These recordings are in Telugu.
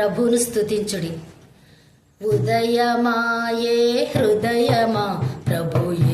ప్రభువును స్తుతించుడి. ఉదయమాయే హృదయమా ప్రభు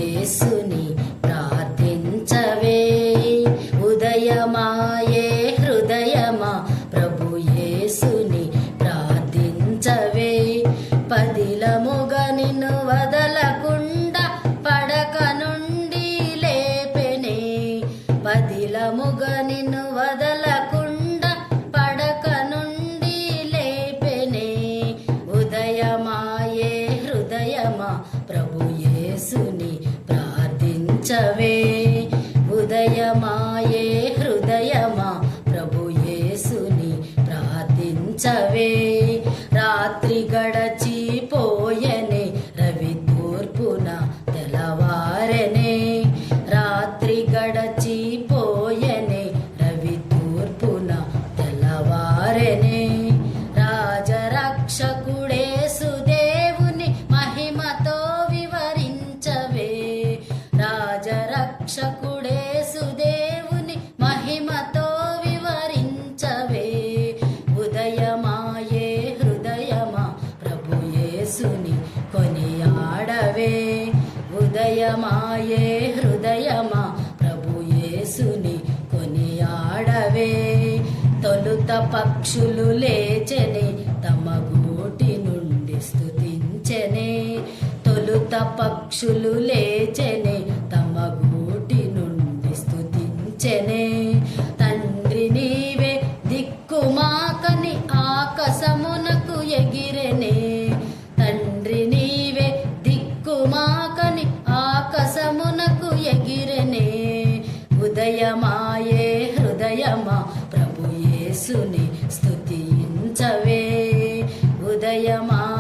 ఉంచవే. ఉదయమాయే హృదయమా ప్రభు యేసుని ప్రార్థించవే. రాత్రి గడ రక్షకుడే సుదేవుని మహిమతో వివరించవే. ఉదయమాయే హృదయమా ప్రభుయేసుని కొనియాడవే. ఉదయమాయే హృదయమా ప్రభుయేసుని కొనియాడవే. తొలుత పక్షులు లేచెనే తమ గూటి నుండి స్తుతించెనే. తొలుత పక్షులు లేచెనే స్తుతించెనే తండ్రి నీవే దిక్కుమాకని ఆకాశమునకు ఎగిరెనే. తండ్రి నీవే దిక్కుమాకని ఆకాశమునకు ఎగిరెనే. ఉదయమాయే హృదయమా ప్రభు యేసుని స్తుతించవే. ఉదయమా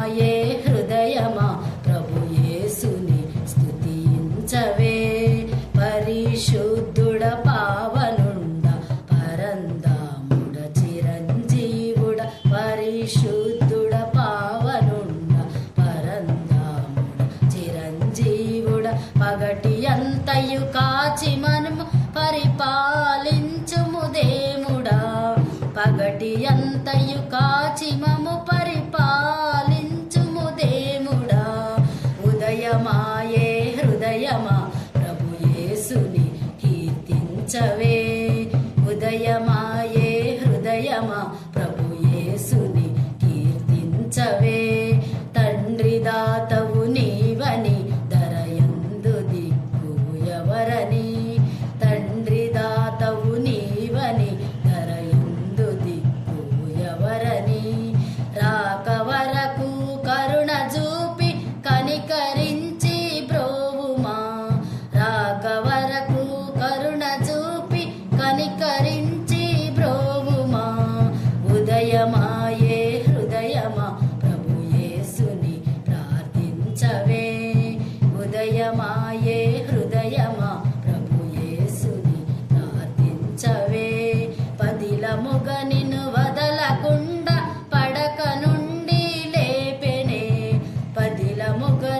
ఉదయమాయే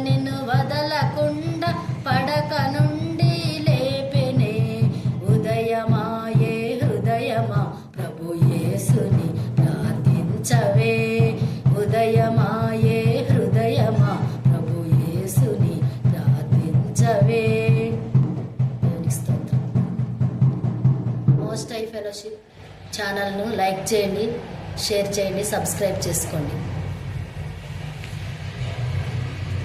నిన్ను వదలకుండా పడక నుండి లేపినే. ఉదయమాయే హృదయమా ప్రభు యేసుని ప్రార్థించవే. ఉదయమాయే హృదయమా ప్రభు యేసుని ప్రార్థించవే. మోస్ట్ ఐ ఫెలోషిప్ ఛానల్ను లైక్ చేయండి షేర్ చేయండి సబ్స్క్రైబ్ చేసుకోండి.